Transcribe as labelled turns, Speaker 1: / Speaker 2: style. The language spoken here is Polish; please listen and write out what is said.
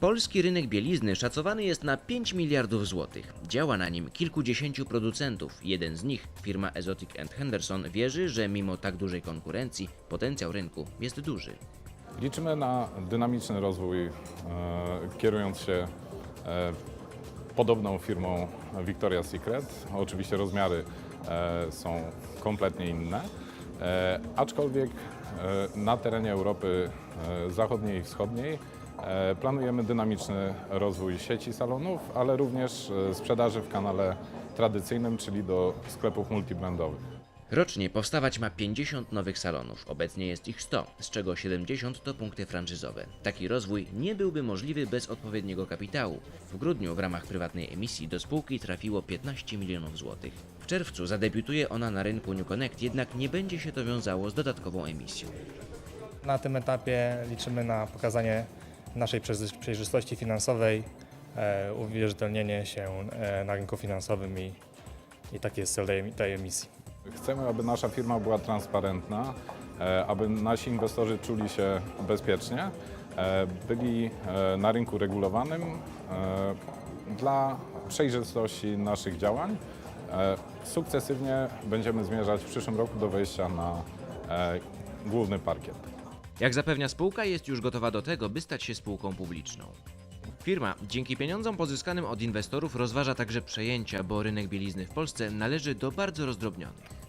Speaker 1: Polski rynek bielizny szacowany jest na 5 miliardów złotych. Działa na nim kilkudziesięciu producentów. Jeden z nich, firma Exotic Henderson, wierzy, że mimo tak dużej konkurencji potencjał rynku jest duży.
Speaker 2: Liczymy na dynamiczny rozwój, e, kierując się e, podobną firmą Victoria's Secret. Oczywiście rozmiary e, są kompletnie inne, aczkolwiek na terenie Europy zachodniej i wschodniej planujemy dynamiczny rozwój sieci salonów, ale również e, sprzedaży w kanale tradycyjnym, czyli do sklepów multibrandowych.
Speaker 1: Rocznie powstawać ma 50 nowych salonów, obecnie jest ich 100, z czego 70 to punkty franczyzowe. Taki rozwój nie byłby możliwy bez odpowiedniego kapitału. W grudniu w ramach prywatnej emisji do spółki trafiło 15 milionów złotych. W czerwcu zadebiutuje ona na rynku New Connect, jednak nie będzie się to wiązało z dodatkową emisją.
Speaker 3: Na tym etapie liczymy na pokazanie naszej przejrzyst- przejrzystości finansowej, e, uwierzytelnienie się e, na rynku finansowym i, i taki jest cel tej, tej emisji.
Speaker 2: Chcemy, aby nasza firma była transparentna, e, aby nasi inwestorzy czuli się bezpiecznie, byli na rynku regulowanym dla przejrzystości naszych działań. Sukcesywnie będziemy zmierzać w przyszłym roku do wejścia na główny parkiet.
Speaker 1: Jak zapewnia spółka, jest już gotowa do tego, by stać się spółką publiczną. Firma dzięki pieniądzom pozyskanym od inwestorów rozważa także przejęcia, bo rynek bielizny w Polsce należy do bardzo rozdrobnionych.